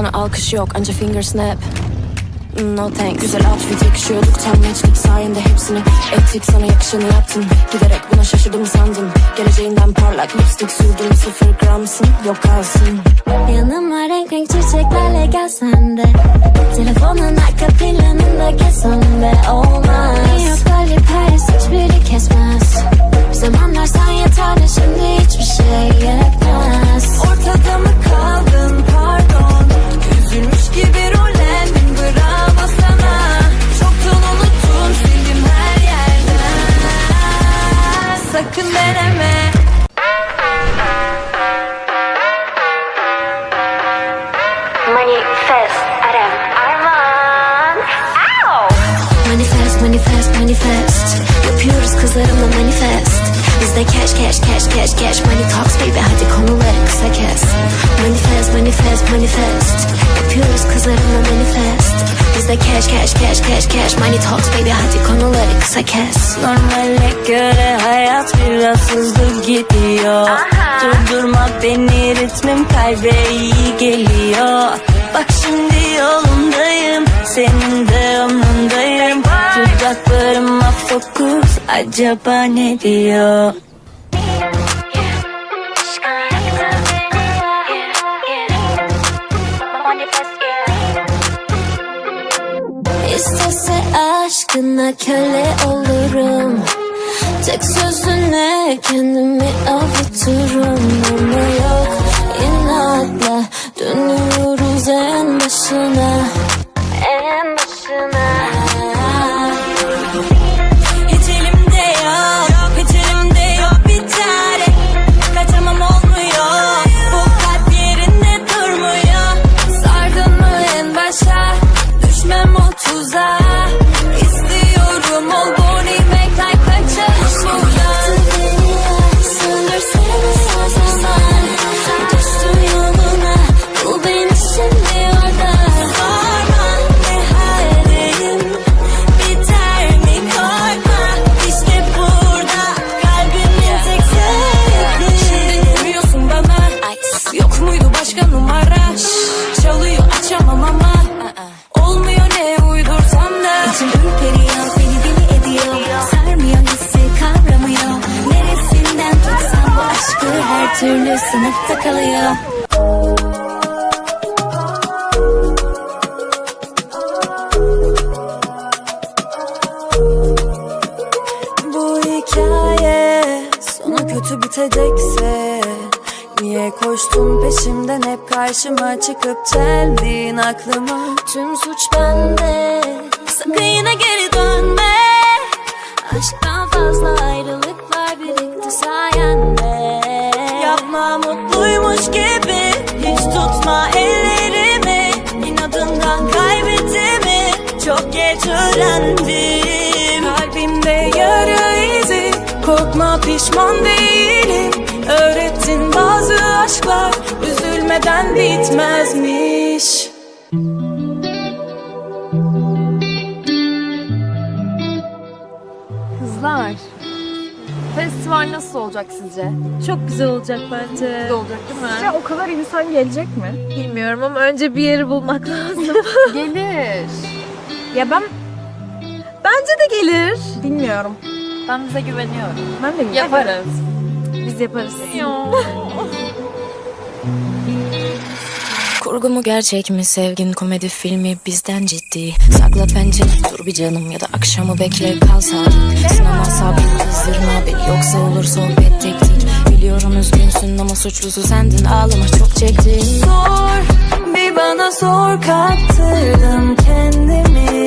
sana alkış yok anca finger snap. No thanks. Güzel outfit yakışıyorduk tam matchlik sayende hepsini Ettik. Sana yakışanı yaptın Giderek buna şaşırdım sandım. Geleceğinden parlak lipstick sürdüm Sıfır gramsın yok kalsın. Yanıma renk renk çiçeklerle gelsen de. Telefonun arka planında kesem de. Olmaz. New Manifest Arem Arman. Manifest manifest manifest. Yapıyoruz kızlarımla manifest. Bizde cash cash cash cash cash. Money talks baby. Hadi konuları kısa kes. Manifest manifest manifest Bizde cash cash cash cash cash. Money talks baby hadi konuları kısa kes. Normale göre hayat biraz hızlı gidiyor. Durdurma beni ritmim kalbe iyi geliyor. Bak şimdi yolundayım senin de yanındayım Dudaklarıma fokus acaba ne diyor aşkına köle olurum. Tek sözüne kendimi avuturum. Ama yok inatla dönüyoruz en başına. En başına türlü sınıfta kalıyor. Bu hikaye sonu kötü bitecekse Niye koştun peşimden hep karşıma çıkıp çeldin aklıma Tüm suç bende tutma ellerimi İnadından kaybettiğimi Çok geç öğrendim. Kalbimde yara izi Korkma pişman değilim. Öğrettin bazı aşklar Üzülmeden bitmezmiş olacak sizce? Çok güzel olacak bence. Güzel olacak değil mi? Ya o kadar insan gelecek mi? Bilmiyorum ama önce bir yeri bulmak lazım. Gelir. ya ben... Bence de gelir. Bilmiyorum. Ben bize güveniyorum. Ben de Yaparız. Biz yaparız. Kurgu mu gerçek mi? Sevgin komedi filmi bizden ciddi. Sakla pencere dur bir canım ya da akşamı bekle. Kal sakin. Sinema sabit. Kızdırma beni. Yoksa olur sohbet tek değil Biliyorum üzgünsün ama suçlusu sendin. Ağlama çok çektin. Sor. Bir bana sor. Kaptırdım kendimi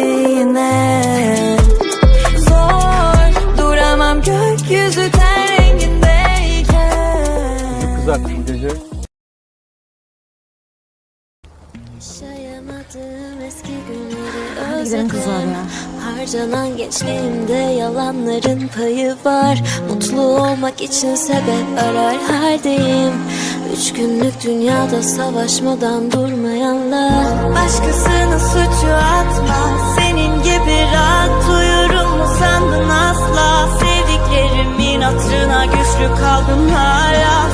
Eski günleri özledim. Harcanan gençliğimde yalanların payı var. Mutlu olmak için sebep arar haldeyim. Üç günlük dünyada savaşmadan durmayanlar. Başkasının suçu atma Senin gibi rahat uyurum mu sandın asla? Sevdiklerimin hatırına güçlü kaldım hala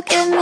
look at me